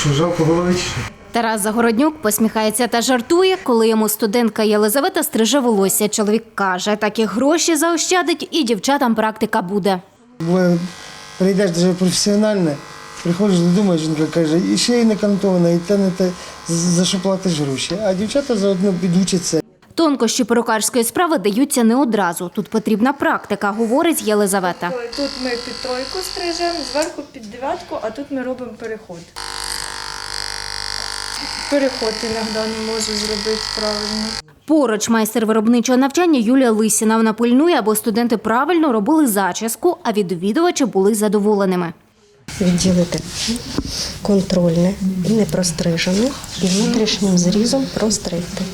Що жалко голови? Тарас Загороднюк посміхається та жартує, коли йому студентка Єлизавета стриже волосся. Чоловік каже, такі гроші заощадить і дівчатам практика буде. Буває, прийдеш дуже професіональне, приходиш додому, жінка каже, і ще й не кантована, і те не те, за що платиш гроші. А дівчата заодно підучаться. Тонкощі перукарської справи даються не одразу. Тут потрібна практика, говорить Єлизавета. Тут ми під тройку стрижемо, зверху під дев'ятку, а тут ми робимо переход. Переход іноді не можу зробити правильно. Поруч майстер виробничого навчання Юлія Лисіна. Вона пильнує, аби студенти правильно робили зачіску, а відвідувачі були задоволеними. відділити контрольне і непрострижене, і внутрішнім зрізом простригти.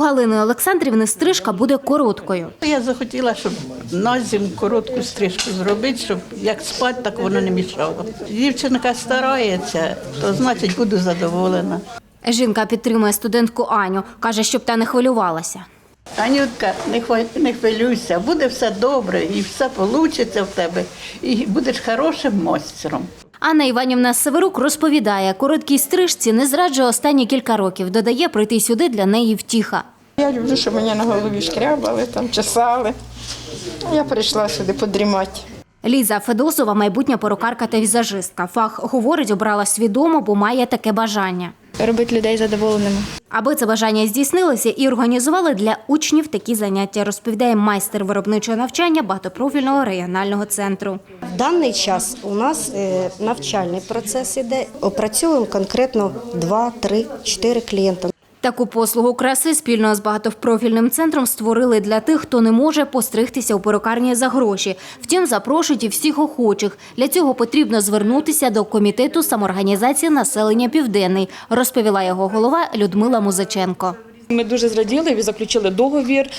Галини Олександрівни стрижка буде короткою. Я захотіла, щоб на зиму коротку стрижку зробити, щоб як спати, так воно не мішало. Дівчинка старається, то значить буду задоволена. Жінка підтримує студентку Аню, каже, щоб та не хвилювалася. Анютка, не хвилюйся, буде все добре і все вийде в тебе, і будеш хорошим майстером. Анна Іванівна Северук розповідає, короткій стрижці не зраджує останні кілька років. Додає, прийти сюди для неї втіха. Я люблю, щоб мені на голові шкрябали, там чесали. Я прийшла сюди подрімати. Ліза Федосова, майбутня перукарка та візажистка. Фах говорить, обрала свідомо, бо має таке бажання. робити людей задоволеними. Аби це бажання здійснилося і організували для учнів такі заняття, розповідає майстер виробничого навчання багатопрофільного регіонального центру. В даний час у нас е, навчальний процес іде. Опрацьовуємо конкретно 2, 3, 4 клієнта. Таку послугу краси спільно з багатопрофільним центром створили для тих, хто не може постригтися у перукарні за гроші. Втім, запрошують і всіх охочих. Для цього потрібно звернутися до комітету самоорганізації населення Південний, розповіла його голова Людмила Музиченко. Ми дуже зраділи заключили договір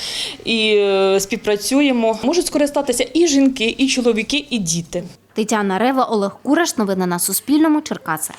і е, співпрацюємо. Можуть скористатися і жінки, і чоловіки, і діти. Тетяна Рева, Олег Кураш. Новини на Суспільному. Черкаси.